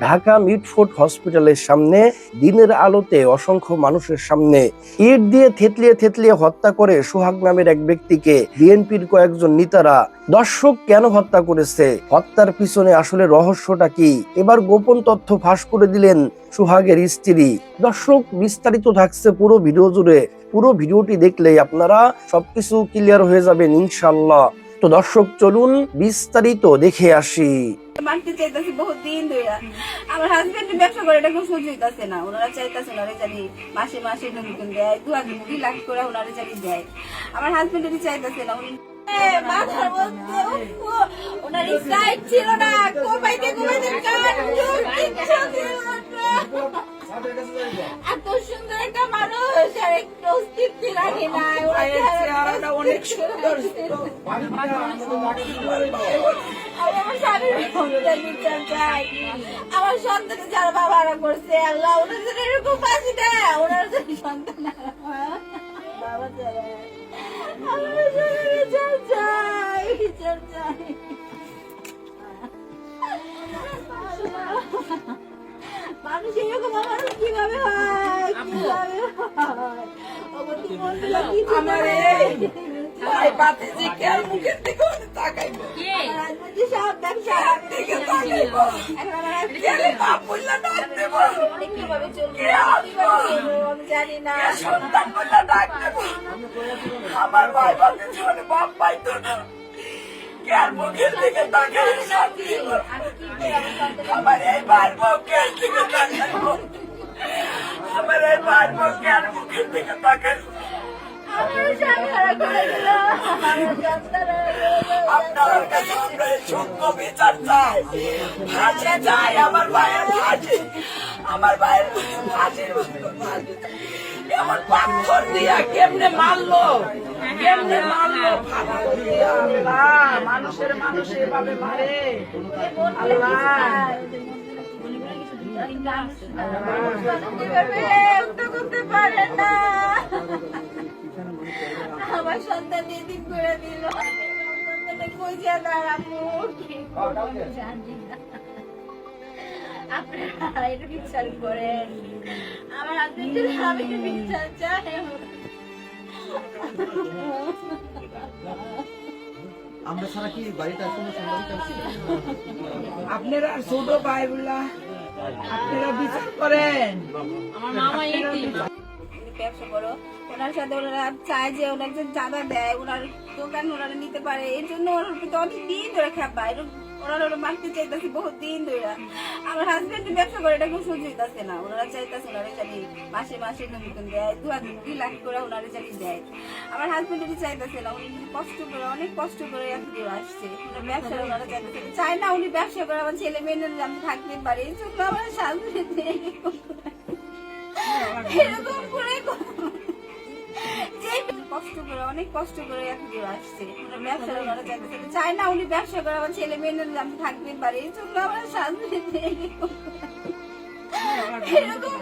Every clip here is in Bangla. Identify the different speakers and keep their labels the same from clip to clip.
Speaker 1: ঢাকা সামনে, দিনের আলোতে মানুষের সামনে ইট দিয়ে থেতলিয়ে থেতলিয়ে হত্যা করে সোহাগ নামের এক ব্যক্তিকে বিএনপির কয়েকজন নেতারা। দর্শক, কেন হত্যা করেছে? হত্যার পিছনে আসলে রহস্যটা কি? এবার গোপন তথ্য ফাঁস করে দিলেন সোহাগের স্ত্রী। দর্শক, বিস্তারিত থাকছে পুরো ভিডিও জুড়ে। পুরো ভিডিওটি দেখলেই আপনারা সবকিছু ক্লিয়ার হয়ে যাবেন ইনশাল্লাহ তো দর্শক, চলুন বিস্তারিত দেখে আসি।
Speaker 2: বহুত দিন আমার হাজবেন্ড করে এটা না, ওনারা চাইতেছে মাসে দেয় করে দেয়। আমার চাইতেছে ছিল না। এত সুন্দর একটা মানুষ আর একটু অস্তিত্ব রাখে চেহারাটা অনেক সুন্দর আমি আমার স্বামীর ক্ষমতা বিচার চাই। আমার সন্তানের যারা বাবারা করছে আল্লাহ ওনার জন্য এরকম ফাঁসি দেয় ওনার জন্য সন্তান বাবা চাই আমার বিচার চাই বিচার চাই। মানুষ এরকম আমার কীভাবে হয় কীভাবে হয় আমার তো মন
Speaker 3: আমার। এই ভাই বাতিজি কেন মুখের দিকে তাকাইবো?
Speaker 2: আমার husband যে সব
Speaker 3: দিকে তাকাইবো। কেন বাপ বললে ডাক দেবো?
Speaker 2: কীভাবে চলবে
Speaker 3: কে
Speaker 2: আমি জানি না
Speaker 3: সন্তান বললে ডাক দেবো? আমার ভাই বাতিজি মানে বাপ পাইতো না। কেন মুখের দিকে তাকাই
Speaker 2: আমার
Speaker 3: এই ভাইয়ের মুখের দিকে তাকাইবো। আমার এই ভাইয়ের মুখ কেন মুখের দিকে
Speaker 2: দিল।
Speaker 3: আপনার কাছে আমরা সত্য বিচার চাই। ফাঁসি চাই আমার ভাইয়ের ফাঁসি। আমার ভাইয়ের ফাঁসি। এমন পাথর দিয়া কেমনে মারলো কেমনে মারলো পাথর দিয়া আল্লাহ মানুষের মানুষ এভাবে মারে
Speaker 2: করতে পারে না আমার সন্তান এদিক করে দিল কই আপনারা এটা বিচার করেন আমার হাজবেন্ডের আমি বিচার চাই
Speaker 4: আমরা ছাড়া কি বাড়িতে কোনো সম্মানিত আছে?
Speaker 3: আপনারা ছোট ভাই আপনারা বিচার করেন।
Speaker 2: উনি ব্যবসা করো ওনার সাথে ওনারা চায় যে ওনার যে চাঁদা দেয় ওনার দোকান ওনারা নিতে পারে। এই জন্য ওনার প্রতি অনেক দিন ধরে খেপা ওনারা ওরা মারতে চাইতেছে বহুত দিন ধরে আমার হাজবেন্ড ব্যবসা করে এটা হইতাছে না। ওনারা চাইতেছে ওনারা জানি মাসে মাসে নতুন দেয় দু দুই লাখ করে ওনারা জানি দেয়। আমার হাজবেন্ড যদি চাইতেছে না উনি কষ্ট করে অনেক কষ্ট করে এত দূর আসছে। ব্যবসা ওনারা চাইতেছে চায় না উনি ব্যবসা করে আমার ছেলে মেয়ে নিয়ে আমি থাকতে পারি। এই জন্য আমার শাশুড়ি এরকম করে কষ্ট করে অনেক কষ্ট করে আসছে। ব্যবসা চাইতেছে না। চায় না উনি ব্যবসা করে আমার ছেলে মেয়েদের থাকতে পারি এই জন্য আমার শাশুড়ি এরকম করে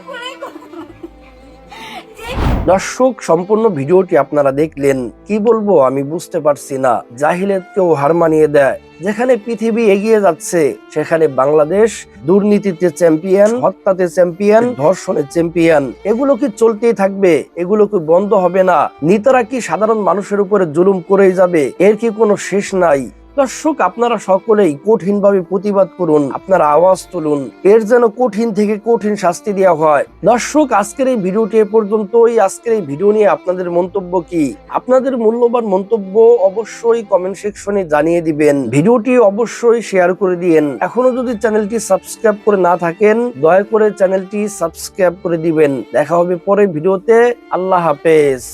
Speaker 1: দর্শক, সম্পূর্ণ ভিডিওটি আপনারা দেখলেন। কি বলব, আমি বুঝতে পারছি না। জাহিলিয়াতকেও হার মানিয়ে দেয়। যেখানে পৃথিবী এগিয়ে যাচ্ছে, সেখানে বাংলাদেশ দুর্নীতিতে চ্যাম্পিয়ন, হত্যাতে চ্যাম্পিয়ন, ধর্ষণে চ্যাম্পিয়ন। এগুলো কি চলতেই থাকবে? এগুলো কি বন্ধ হবে না? নেতারা কি সাধারণ মানুষের উপরে জুলুম করেই যাবে? এর কি কোনো শেষ নাই? দর্শক, আপনারা সকলেই কঠিনভাবে প্রতিবাদ করুন, আপনারা আওয়াজ তুলুন, এর যেন কঠিন থেকে কঠিন শাস্তি দেওয়া হয়। দর্শক, আজকের এই ভিডিওটি এ পর্যন্তই। আজকের এই ভিডিও নিয়ে আপনাদের মন্তব্য কি? আপনাদের মূল্যবান মন্তব্য অবশ্যই কমেন্ট সেকশনে জানিয়ে দিবেন। ভিডিওটি অবশ্যই শেয়ার করে দিয়েন। এখনও যদি চ্যানেলটি সাবস্ক্রাইব করে না থাকেন, দয়া করে চ্যানেলটি সাবস্ক্রাইব করে দিবেন। দেখা হবে পরে ভিডিওতে। আল্লাহ হাফেজ।